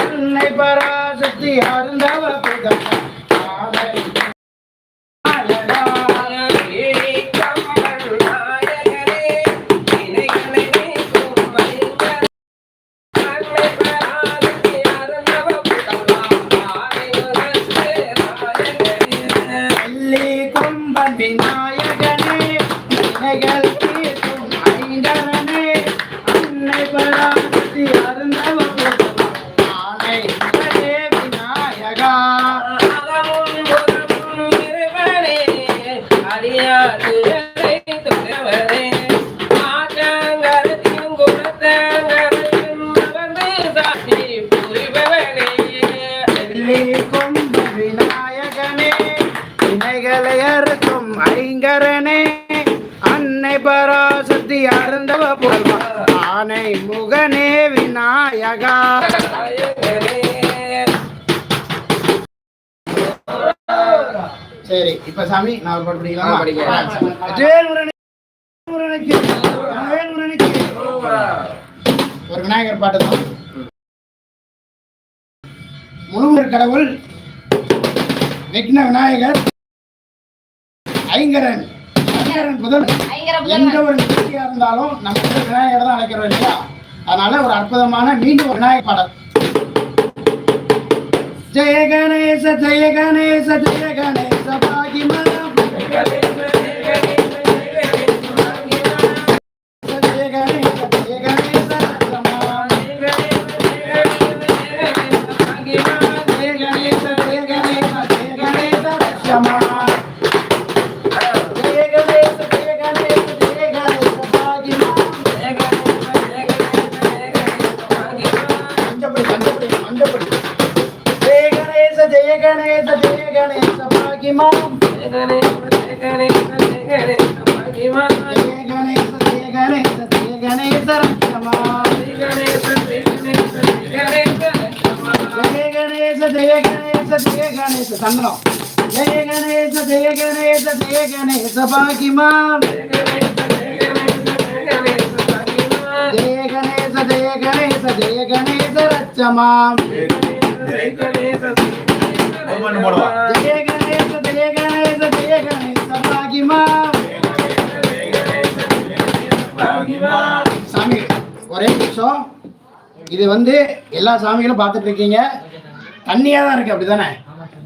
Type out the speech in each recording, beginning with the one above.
அன்னை பராசக்தி அருந்தவ புதம் அருந்தவ புகழ்வா ஆனை முகனே விநாயகா. சரி இப்ப சாமி நான் படிக்கலாமா. ஒரு விநாயகர் பாட்டு தான். முருகர் கடவுள் விக்ன விநாயகர் ஐங்கரன். ஐங்கரன் புதன். எந்த ஒரு நிகழ்ச்சியா இருந்தாலும் நம்ம விநாயகர் தான் அழைக்கிறோம் இல்லையா? அதனால ஒரு அற்புதமான மீண்டும் ஒரு விநாயகர் பாடல். ஜெய கணேச ஜெய கணேச ஜெய கணேச பாகிமா கணேச ஜெய கணேச பாகிமா ஜெய கணேச ஜெய கணேச ஜெய கணேச ரட்சமா ஜெய கணேச கணேச பாகிமா சாமி ஒரே நிமிஷம். இது வந்து எல்லா சாமிகளும் பார்த்துட்டு இருக்கீங்க. தண்ணியா தான் இருக்கு அப்படிதானே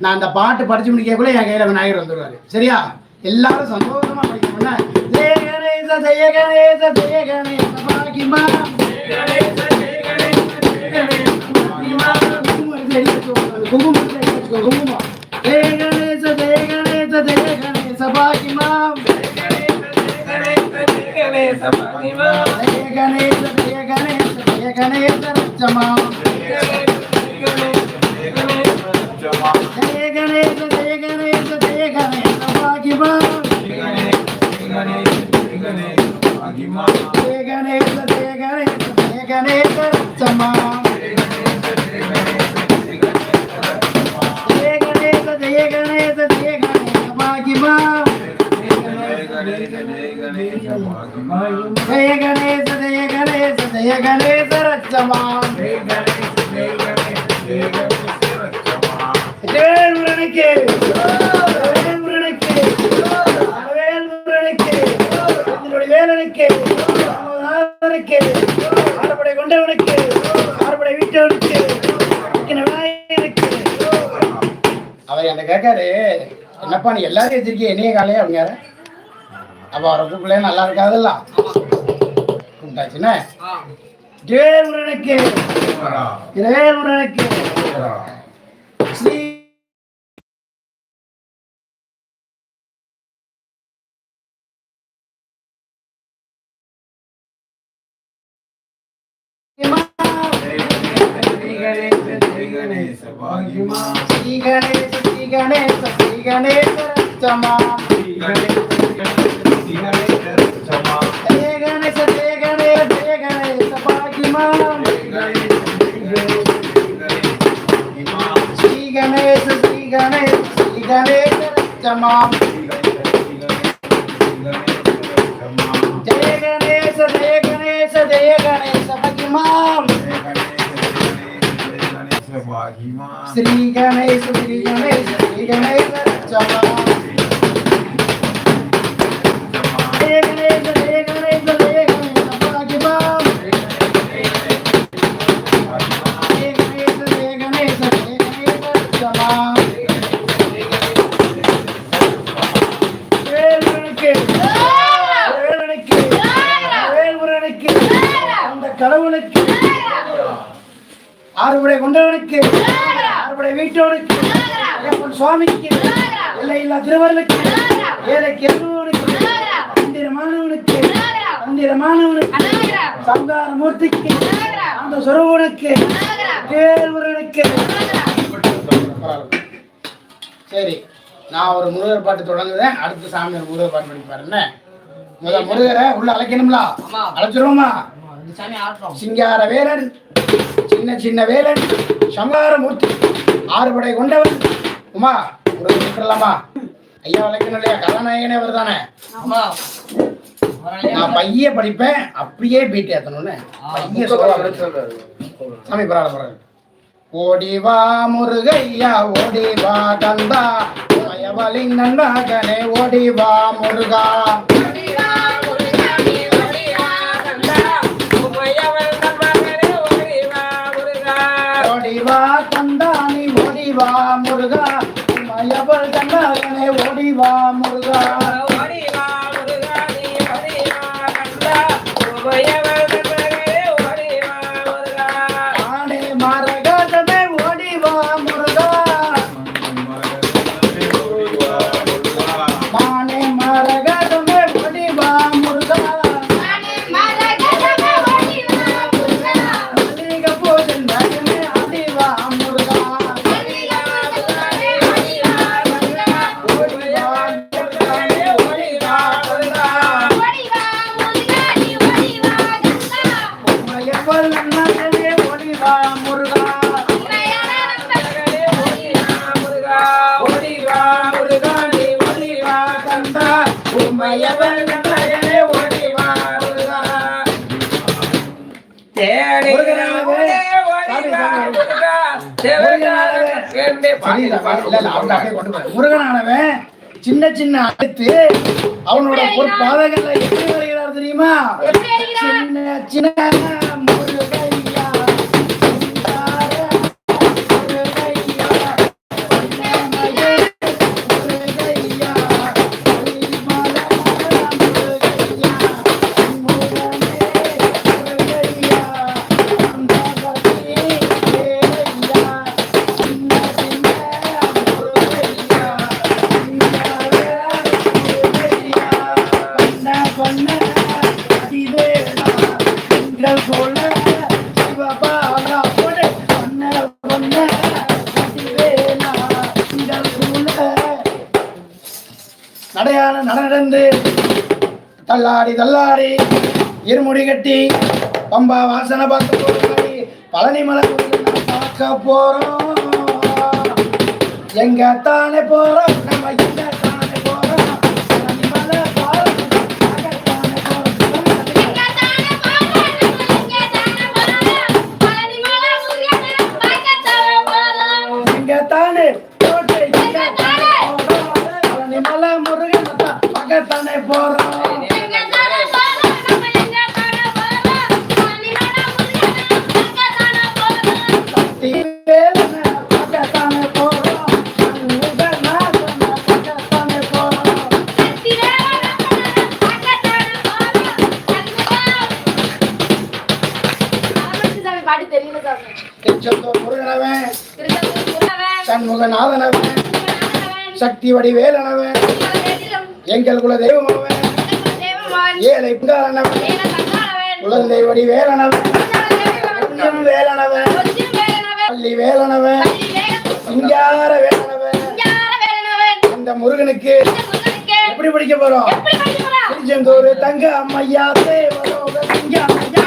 நான் அந்த பாட்டு படிச்சு முடிக்கக்குள்ள என் கையில விநாயகர் வந்துடுவாரு சரியா எல்லாரும் சந்தோஷமா படிக்கணும்னா ஜெய கணேச ஜெய கணேச ஜெய கணேச பாகிமா குங்குமம் எடுத்து அடி வச்சுக்கோங்க. குங்குமம் ஜெய கணேச ஜெய கணேச ஜெய கணேச ஜெய கணேச ஜெய கணேச ஜெய கணேச ஜெய கணேச ரட்சமா கணேச கொண்டவனுக்கு ஆறுபடை வீட்டவனுக்கு விநாயகனுக்கு அவர் என்ன கேட்காரு என்னப்பா நீ எல்லாரையும் வச்சிருக்கீங்க என்னைய காலையே அப்படிங்காரு அப்போ அவரை கூப்பிடல நல்லா இருக்காதுல்ல? கூப்பிட்டாச்சுன்னா வேல் முருகனுக்கு ஸ்ரீ கணேச ஸ்ரீ கணேச ஸ்ரீ கணேச ரட்சமா ஜெய கணேச ஜெய கணேச ஜெய கணேச பகிமாம் ஸ்ரீ கணேச ஸ்ரீ கணேச ஸ்ரீ கணேச சுவாமிக்கு இல்லை இல்லா திருவருளுக்கு ஏழைக்கு எழுதுவனுக்கு மந்திரமானவனுக்கு மந்திரமானவனுக்கு சங்கார மூர்த்திக்கு அந்த சுரவனுக்கு வேல்முருகனுக்கு சரி நான் ஒரு முருகர் பாட்டு தொடங்குதேன் அடுத்த சாமி ஒரு முருகர் பாட்டு படிப்பாரு. என்ன? முதல் முருகரை உள்ள அழைக்கணும்ல? அழைச்சிருவோமா? சிங்கார வேலன் சின்ன சின்ன வேலன் சங்காரமூர்த்தி ஆறுபடை கொண்டவன் உமா முருகன் விட்டுறலாமா ஐயா அழைக்கணும் இல்லையா? கதாநாயகனே அவர் தானே? நான் பைய படிப்பேன் அப்படியே பீட்டி ஏத்தணும்னு. பைய சொல்ல சாமி பரவாயில்ல பரவாயில்ல ஓடி வா முருகையா ஓடி வா கந்தா. மயவலின் நன்மகனே ஓடி வா முருகா. முருகனானவன் சின்ன சின்ன அழைத்து அவனோட ஒரு பாதங்கள்ல எப்படி வருகிறார் தெரியுமா? சின்ன சின்ன தள்ளாடி தள்ளாடி. இருமுடி கட்டி பம்பா வாசனை பார்க்க போறோம் பழனி மலை பார்க்க போறோம். எங்க தானே போறோம்? நம்ம வடிவேலனவன். முருகன், எங்கள் குல தெய்வம் ஏழை தந்தானவன், குழந்தை கொஞ்சம் வேலனவன் வேலனவன், பள்ளி வேலனவன். சிங்கார வேலனவன். வேலனவன், அந்த முருகனுக்கு எப்படி படிக்க போறோம்? எப்படி படிக்க போறோம்? திருச்செந்தூர் தங்க அம்மையா தேவலோக சிங்க அம்மையா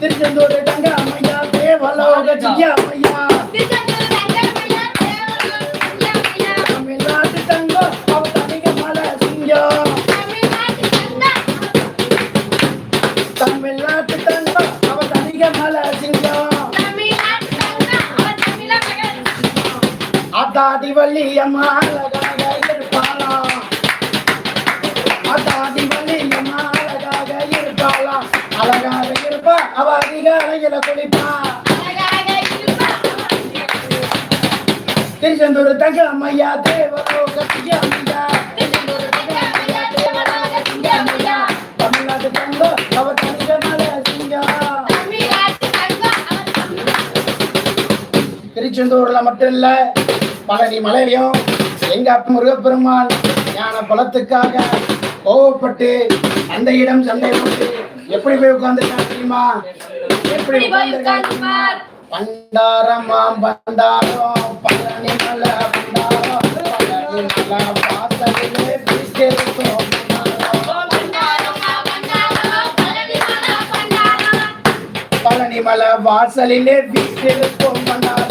திருச்செந்தூர் திருச்செந்தூர் தங்க அம்மையா தேவலோக ஐயா திருச்செந்தூர் தங்கமய்யா தேவலோக சிங்கமய்யா தமிழ்நாட்டு தங்க மலை சிங்கம் தமிழ்நாட்டு தங்கம் அவர் திருச்செந்தூர்ல மட்டும் இல்ல பழனி மலையிலையும் எங்க முருகப்பெருமான் ஞான பலத்துக்காக கோவப்பட்டு அந்த இடம் சண்டை போட்டு எப்படி போய் உட்கார்ந்துருக்காங்க தெரியுமா? எப்படி தெரியுமா? பண்டாரமாம் பண்டாரம். பழனி மலை பண்டாரம் பழனி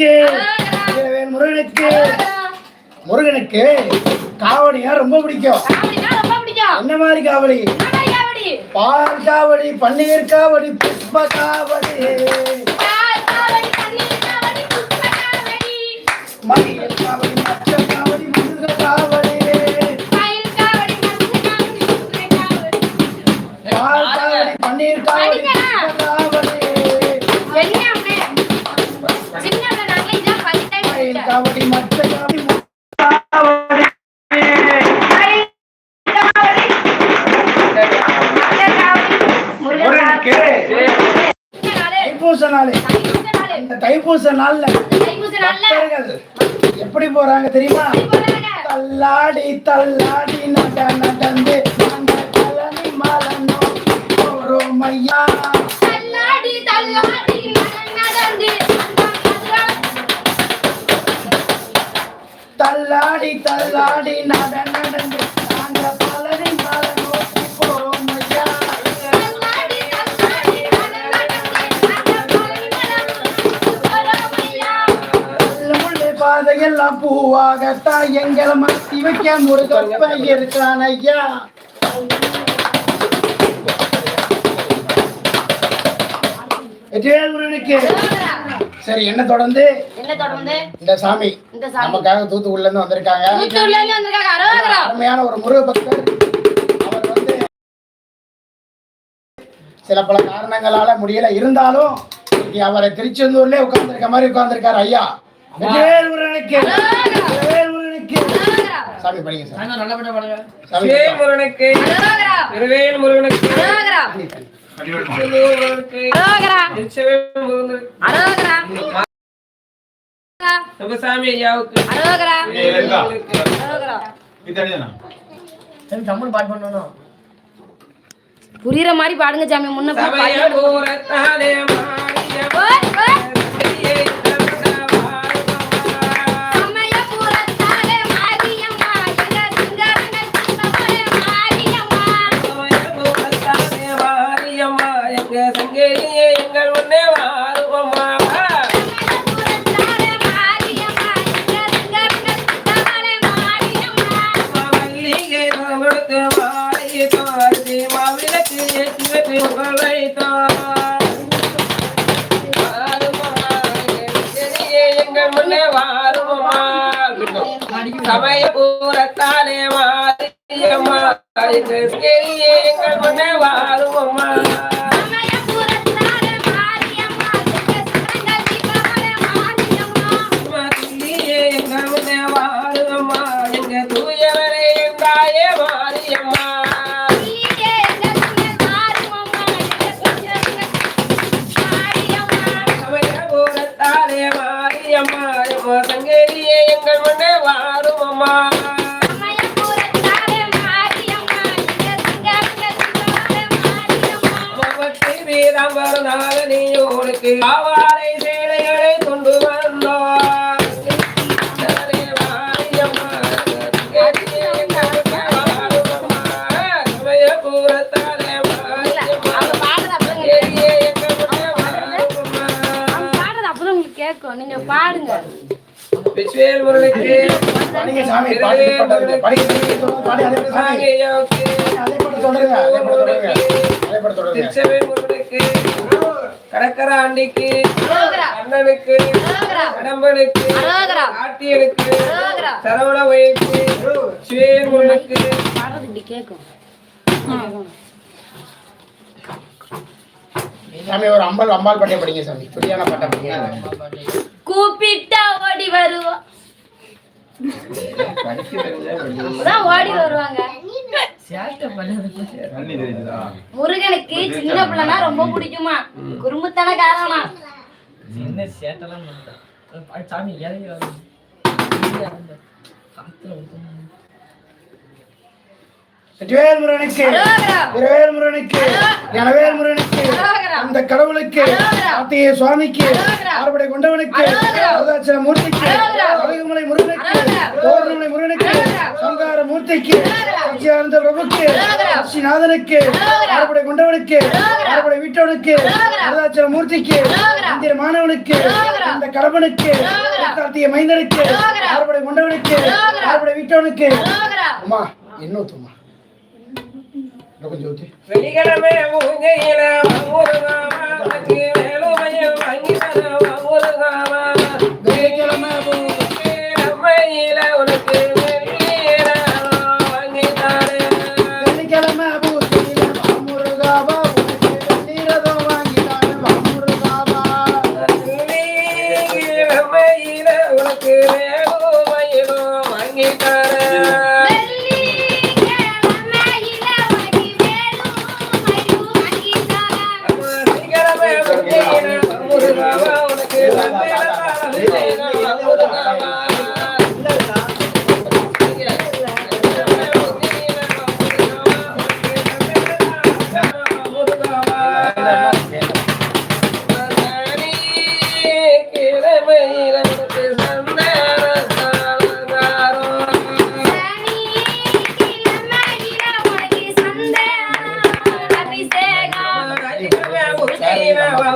முருகனுக்கு. முருகனுக்கு. முருகனுக்கு காவடியா ரொம்ப பிடிக்கும். என்ன மாதிரி காவடி? பால் காவடி பன்னீர் காவடி புஷ்ப காவடி. இந்த நாளே தைப்பூச நாள் இந்த தைப்பூச நாள்ல எப்படி போறாங்க தெரியுமா? தள்ளாடி தள்ளாடி நட நடந்து அந்த கலனி போறோம் ஐயா. தள்ளாடி தள்ளாடி. தள்ளாடி தள்ளாடி நட நடந்து நாங்க பலனி மலை நோக்கி போறோம் ஐயா. பாதையெல்லாம் பூவாகத்தான் எங்களை மத்தி வைக்க முருகப்ப இருக்கான் ஐயா. வெற்றிவேல் முருகனுக்கு. சரி என்ன தொடர்ந்து? என்ன தொடர்ந்து? இந்த சாமி. இந்த சாமி. நமக்காக தூத்துக்குடில இருந்து வந்திருக்காங்க. அருமையான ஒரு முருக பக்தர். அவர் வந்து சில பல காரணங்களால முடியல. இருந்தாலும் அவரை திருச்செந்தூர்லயே உட்கார்ந்திருக்க மாதிரி உட்கார்ந்திருக்காரு ஐயா. சாமி படிங்க சார் சாமி வேல் முருகனுக்கு முருகனுக்கு தமிழ் பாட்டு பண்ணணும். புரியுற மாதிரி பாடுங்க சாமி முன்ன அதே பாட்டு சொல்றீங்க திருச்சபை முருகனுக்கு கடற்கரை ஆண்டிக்கு அரோகரா. அண்ணனுக்கு. கடம்பனுக்கு. ஆட்டியனுக்கு. சரவண வயலுக்கு சிவேல் முருகனுக்கு பாடுறது சாமி ஒரு அம்பாள் அம்பாள் பாட்டை படிங்க சாமி. சரியான பாட்டை படிங்க. கூப்பிட்டா ஓடி வருவோம் ஓடி வருவாங்க. முருகனுக்கு சின்ன பிள்ளைனா ரொம்ப பிடிக்குமா? குறும்புத்தன காரணம் சின்ன சேட்டெல்லாம் சாமி இறங்கி. வெற்றிவேல் முருகனுக்கு. இரவேல் முருகனுக்கு முருகனுக்கு. அந்த கடவுளுக்கு. கார்த்திகேய சுவாமிக்கு அரோகரா. ஆறுபடை கொண்டவனுக்கு. வரதாச்சல மூர்த்திக்கு. கலிகுமலை முருகனுக்கு. தோரணமலை முருகனுக்கு. சங்கார மூர்த்திக்கு. சச்சியானந்த பிரபுக்கு. ஸ்ரீநாதனுக்கு அரோகரா. ஆறுபடை கொண்டவனுக்கு அரோகரா. ஆறுபடை வீட்டவனுக்கு. வரதாச்சல மூர்த்திக்கு. இந்திர மாணவனுக்கு. அந்த கடவனுக்கு. கார்த்திகை மைந்தனுக்கு அரோகரா. ஆறுபடை கொண்டவனுக்கு அரோகரா. ஆறுபடை வீட்டவனுக்கு. அம்மா என்ன ஊத்துமா Lo que yo a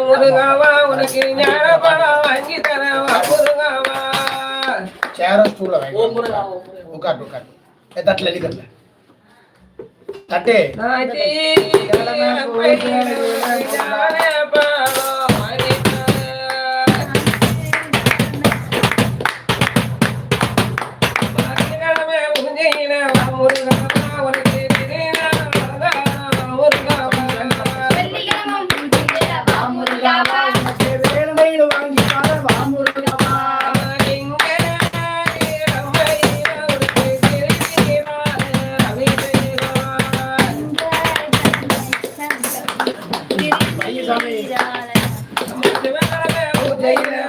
ఉరుగవా ఉనికి జ్ఞానపడ అంగితరవ ఉరుగవా చేరం చూడ ಜಯ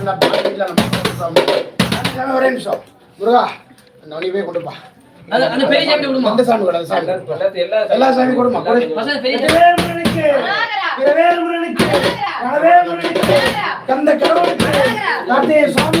இருந்தா பாதி வீட்டில் நம்ம கொடுத்துருவோம் ஒரே நிமிஷம். முருகா அந்த வழி போய் கொடுப்பா அந்த சாமி கூட சாமி எல்லா சாமி. கொடுமா தந்த கடவுளுக்கு. நாட்டைய சுவாமி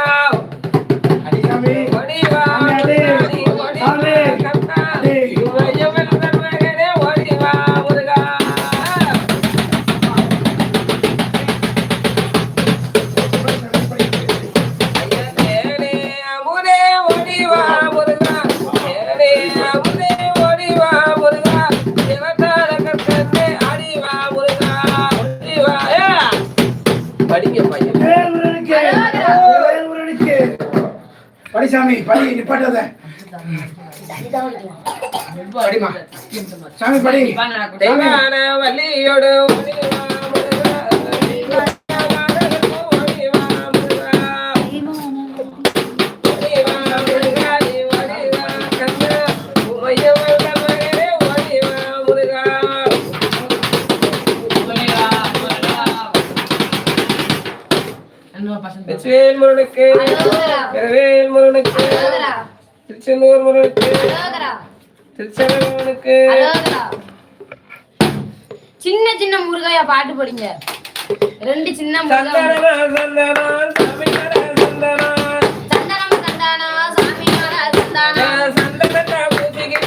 சாமி படி நிப்பாட்டாத சாமி படி வள்ளியோட உனக்கு சின்ன சின்ன முருகையா பாட்டு போடுங்க. ரெண்டு சின்ன சந்தனா சந்தனா சந்தனா. சந்தனா சந்தனா. சந்தனா பூஜைக்கு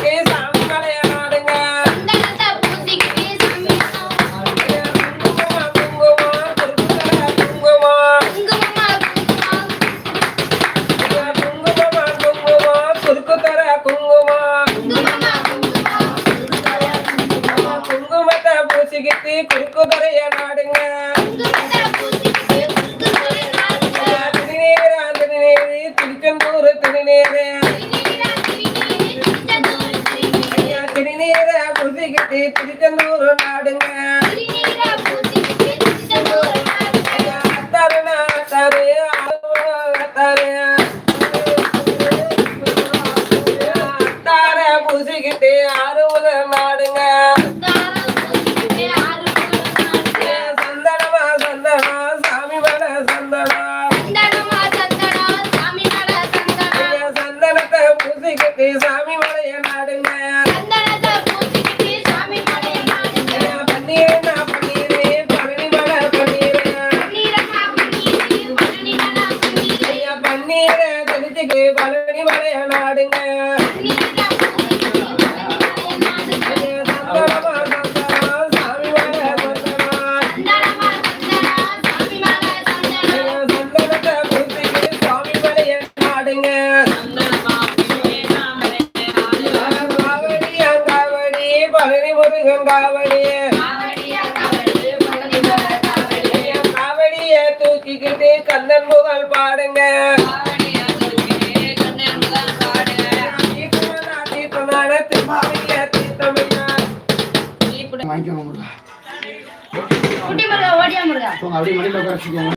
குட்டி முருகா ஓடியா முருகா? அப்படியே மடியில் உட்காரச்சிக்கோங்க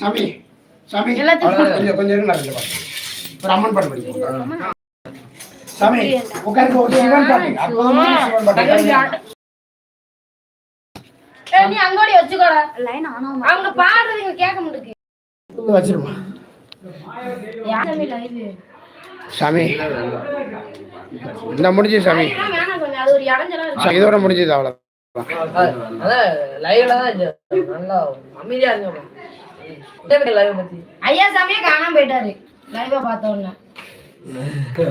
சாமி சாமி. கொஞ்சம் கொஞ்சம் இருங்க ஒரு அம்மன் பாட்டு படிக்கணும் சாமி உட்காந்து ஒரு சிவன் பாட்டு. அற்புதமான சிவன் பாட்டு. நீ அங்கோடி வச்சுக்கோடா. லைன் ஆன் ஆகும்? அவங்க பாடுறது இங்க கேட்க முடியுது வச்சிருமா. சாமி. இந்த முடிஞ்சு சாமி. இதோட முடிஞ்சது அவ்வளோ ஐயா சாமியே காணாம போயிட்டாரு. லைவ பார்த்த உடனே.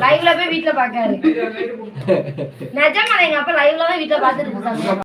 லைவ்ல போய் வீட்டுல பாக்காரு நிஜமா எங்க அப்பா லைவ்ல தான் வீட்டுல பாத்துட்டு